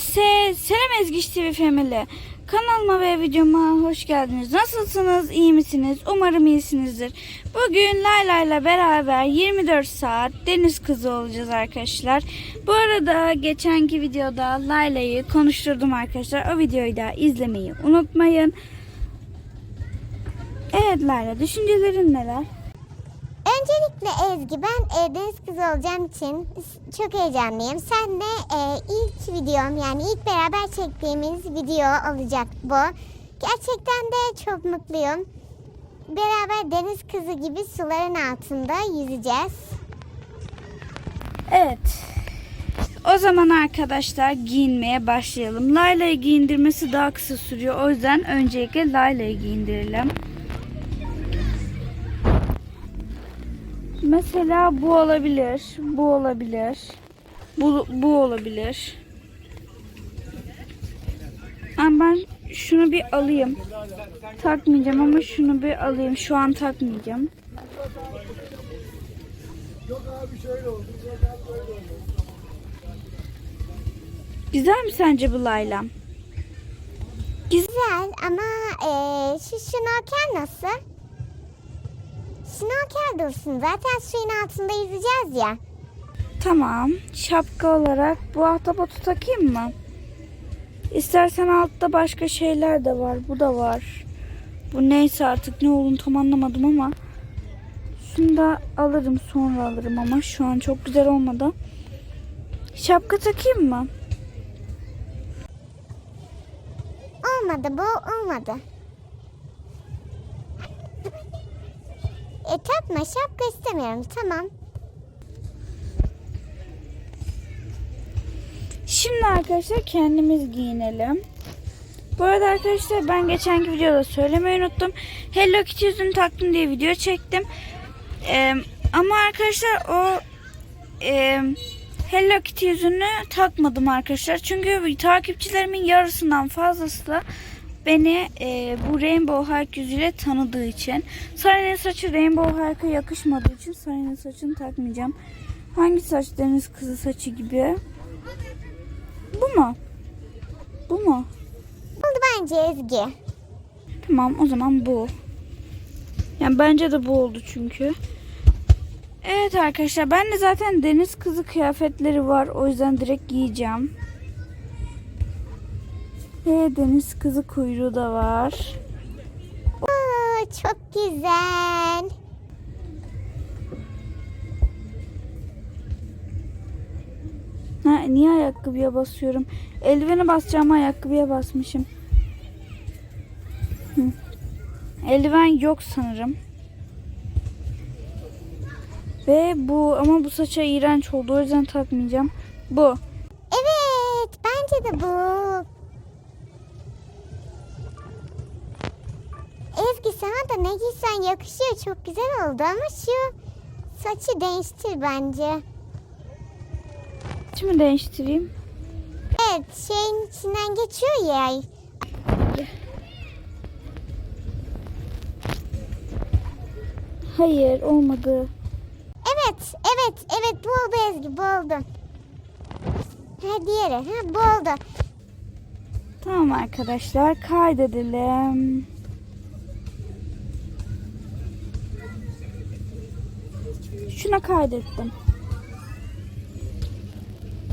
Se Selam Ezgiç TV Family. Kanalıma ve videoma hoş geldiniz. Nasılsınız? İyi misiniz? Umarım iyisinizdir. Bugün Layla ile beraber 24 saat deniz kızı olacağız arkadaşlar. Bu arada geçenki videoda Layla'yı konuşturdum arkadaşlar. O videoyu da izlemeyi unutmayın. Evet Layla düşüncelerin neler? Öncelikle Ezgi ben e, deniz kızı olacağım için çok heyecanlıyım. Sen de e, ilk videom yani ilk beraber çektiğimiz video olacak bu. Gerçekten de çok mutluyum. Beraber deniz kızı gibi suların altında yüzeceğiz. Evet. O zaman arkadaşlar giyinmeye başlayalım. Layla'yı giyindirmesi daha kısa sürüyor. O yüzden öncelikle Layla'yı giyindirelim. Mesela bu olabilir. Bu olabilir. Bu, bu olabilir. Ama ben şunu bir alayım. Takmayacağım ama şunu bir alayım. Şu an takmayacağım. Güzel mi sence bu Layla? Güzel ama e, şu şnorkel nasıl? Şnorkel dursun zaten suyun altında yüzeceğiz ya. Tamam. Şapka olarak bu ahtapotu takayım mı? İstersen altta başka şeyler de var. Bu da var. Bu neyse artık ne olduğunu tam anlamadım ama şunu da alırım sonra alırım ama şu an çok güzel olmadı. Şapka takayım mı? Olmadı bu olmadı. E takma şapka istemiyorum tamam. Şimdi arkadaşlar kendimiz giyinelim. Bu arada arkadaşlar ben geçenki videoda söylemeyi unuttum. Hello Kitty yüzünü taktım diye video çektim. Ee, ama arkadaşlar o e, Hello Kitty yüzünü takmadım arkadaşlar. Çünkü takipçilerimin yarısından fazlası da beni e, bu Rainbow Hulk yüzüyle tanıdığı için. Sarı'nın saçı Rainbow Hulk'a yakışmadığı için Sarı'nın saçını takmayacağım. Hangi saç deniz kızı saçı gibi? Bu mu? Bu mu? Oldu bence Ezgi. Tamam o zaman bu. Yani bence de bu oldu çünkü. Evet arkadaşlar ben de zaten deniz kızı kıyafetleri var. O yüzden direkt giyeceğim. Ve deniz kızı kuyruğu da var. Oo, çok güzel. Ha, niye ayakkabıya basıyorum? Eldivene basacağım ayakkabıya basmışım. Hı. Eldiven yok sanırım. Ve bu ama bu saça iğrenç oldu o yüzden takmayacağım. Bu. Evet bence de bu. Ezgi sana da ne giysen yakışıyor çok güzel oldu ama şu saçı değiştir bence. Şimdi değiştireyim. Evet şeyin içinden geçiyor ya. Hayır olmadı. Evet evet evet bu oldu Ezgi bu oldu. Ha diğeri ha bu oldu. Tamam arkadaşlar kaydedelim. Şuna kaydettim.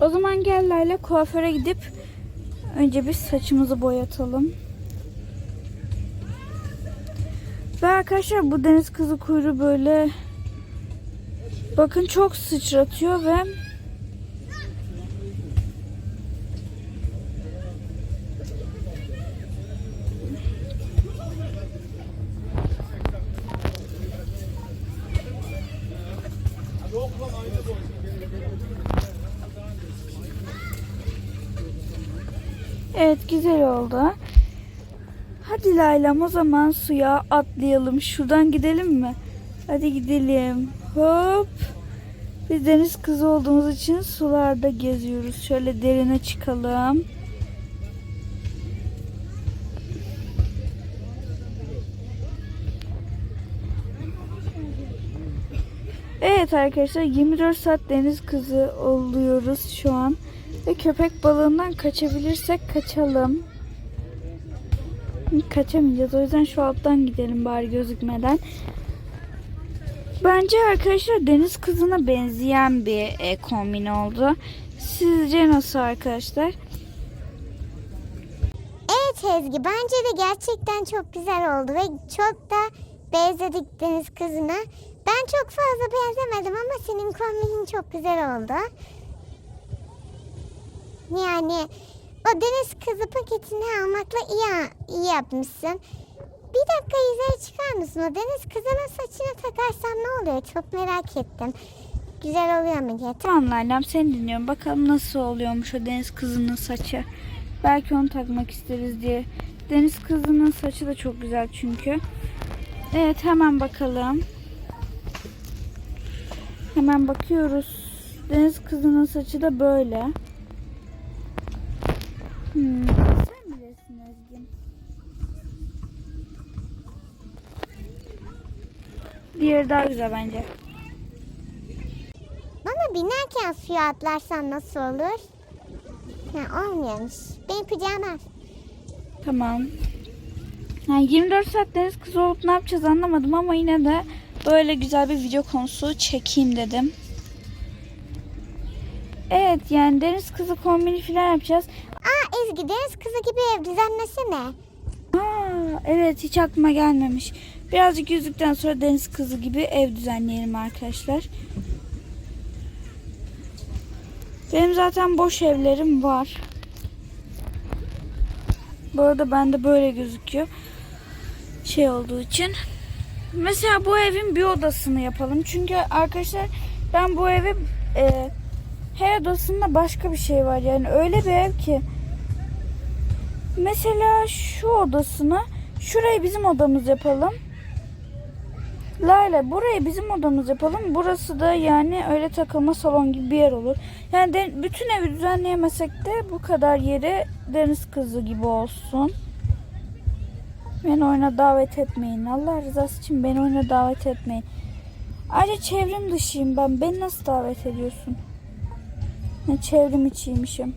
O zaman gel Layla kuaföre gidip önce bir saçımızı boyatalım. Ve arkadaşlar bu deniz kızı kuyruğu böyle bakın çok sıçratıyor ve Evet güzel oldu. Hadi Laylam o zaman suya atlayalım. Şuradan gidelim mi? Hadi gidelim. Hop. Biz deniz kızı olduğumuz için sularda geziyoruz. Şöyle derine çıkalım. Evet arkadaşlar 24 saat deniz kızı oluyoruz şu an. Ve köpek balığından kaçabilirsek kaçalım. Kaçamayacağız. O yüzden şu alttan gidelim bari gözükmeden. Bence arkadaşlar deniz kızına benzeyen bir e, kombin oldu. Sizce nasıl arkadaşlar? Evet Ezgi bence de gerçekten çok güzel oldu ve çok da benzedik deniz kızına. Ben çok fazla benzemedim ama senin kombinin çok güzel oldu. Yani o deniz kızı paketini almakla iyi, iyi yapmışsın. Bir dakika yüzeye çıkar mısın? O deniz kızının saçını takarsan ne oluyor? Çok merak ettim. Güzel oluyor mu diye. Tamam Layla'm seni dinliyorum. Bakalım nasıl oluyormuş o deniz kızının saçı. Belki onu takmak isteriz diye. Deniz kızının saçı da çok güzel çünkü. Evet hemen bakalım. Hemen bakıyoruz. Deniz kızının saçı da böyle. Hmm, sen bilirsin Ezgi. Diğeri daha güzel bence. Bana binerken suya atlarsan nasıl olur? Ha, olmuyormuş. Benim pijama. Tamam. Yani 24 saat deniz kızı olup ne yapacağız anlamadım ama yine de böyle güzel bir video konusu çekeyim dedim. Evet yani deniz kızı kombini falan yapacağız. Ezgi deniz kızı gibi ev düzenlesene. Aa, evet hiç aklıma gelmemiş. Birazcık yüzdükten sonra deniz kızı gibi ev düzenleyelim arkadaşlar. Benim zaten boş evlerim var. Bu arada bende böyle gözüküyor. Şey olduğu için. Mesela bu evin bir odasını yapalım. Çünkü arkadaşlar ben bu evi e, her odasında başka bir şey var. Yani öyle bir ev ki Mesela şu odasını şurayı bizim odamız yapalım. Layla burayı bizim odamız yapalım. Burası da yani öyle takılma salon gibi bir yer olur. Yani de, bütün evi düzenleyemesek de bu kadar yeri deniz kızı gibi olsun. Beni oyuna davet etmeyin. Allah rızası için beni oyuna davet etmeyin. Ayrıca çevrim dışıyım ben. Beni nasıl davet ediyorsun? Ne çevrim içiymişim.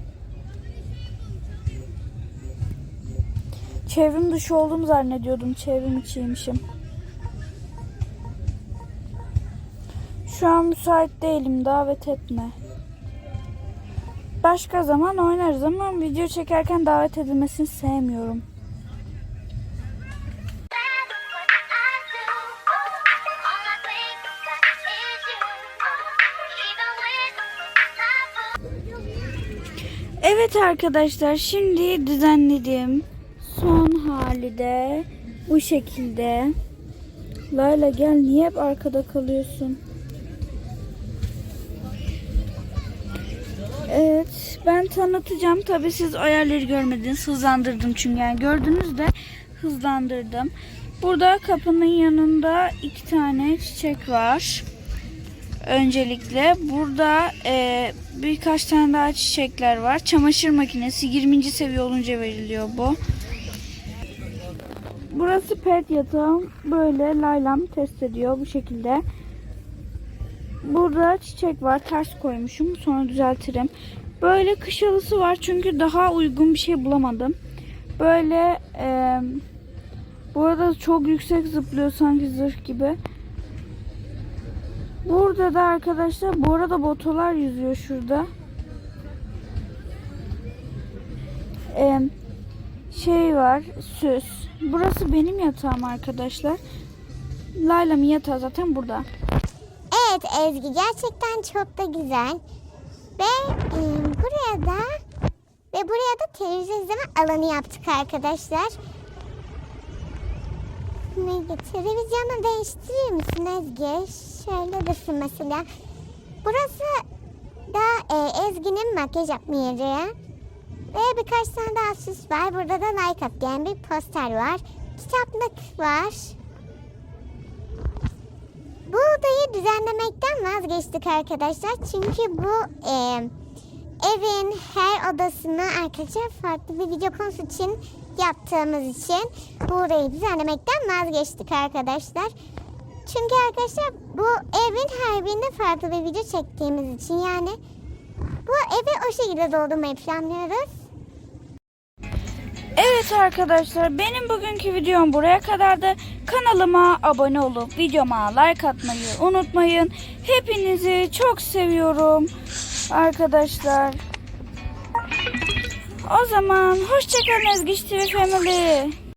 Çevrim dışı olduğumu zannediyordum. Çevrim içiymişim. Şu an müsait değilim. Davet etme. Başka zaman oynarız ama video çekerken davet edilmesini sevmiyorum. Evet arkadaşlar şimdi düzenledim. Son hali de bu şekilde. Layla gel niye hep arkada kalıyorsun? Evet ben tanıtacağım. Tabi siz ayarları görmediniz. Hızlandırdım çünkü yani gördünüz de hızlandırdım. Burada kapının yanında iki tane çiçek var. Öncelikle burada e, birkaç tane daha çiçekler var. Çamaşır makinesi 20. seviye olunca veriliyor bu. Burası pet yatağım. Böyle laylam test ediyor bu şekilde. Burada çiçek var. Ters koymuşum. Sonra düzeltirim. Böyle kış halısı var. Çünkü daha uygun bir şey bulamadım. Böyle e, bu çok yüksek zıplıyor sanki zırh gibi. Burada da arkadaşlar bu arada botolar yüzüyor şurada. Ee, şey var süs. Burası benim yatağım arkadaşlar. Layla'nın yatağı zaten burada. Evet Ezgi gerçekten çok da güzel. Ve e, buraya da ve buraya da televizyon izleme alanı yaptık arkadaşlar. Ne televizyonu değiştirir misin Ezgi? Şöyle dursun mesela. Burası da e, Ezgi'nin makyaj yapma yeri. Ve birkaç tane daha süs var. Burada da at diyen bir poster var. Kitaplık var. Bu odayı düzenlemekten vazgeçtik arkadaşlar. Çünkü bu e, evin her odasını arkadaşlar farklı bir video konusu için yaptığımız için bu odayı düzenlemekten vazgeçtik arkadaşlar. Çünkü arkadaşlar bu evin her birinde farklı bir video çektiğimiz için yani Bu evi o şekilde doldurmayı planlıyoruz. Evet arkadaşlar benim bugünkü videom buraya kadardı. Kanalıma abone olup videoma like atmayı unutmayın. Hepinizi çok seviyorum arkadaşlar. O zaman hoşçakalın Ezgiç TV Family.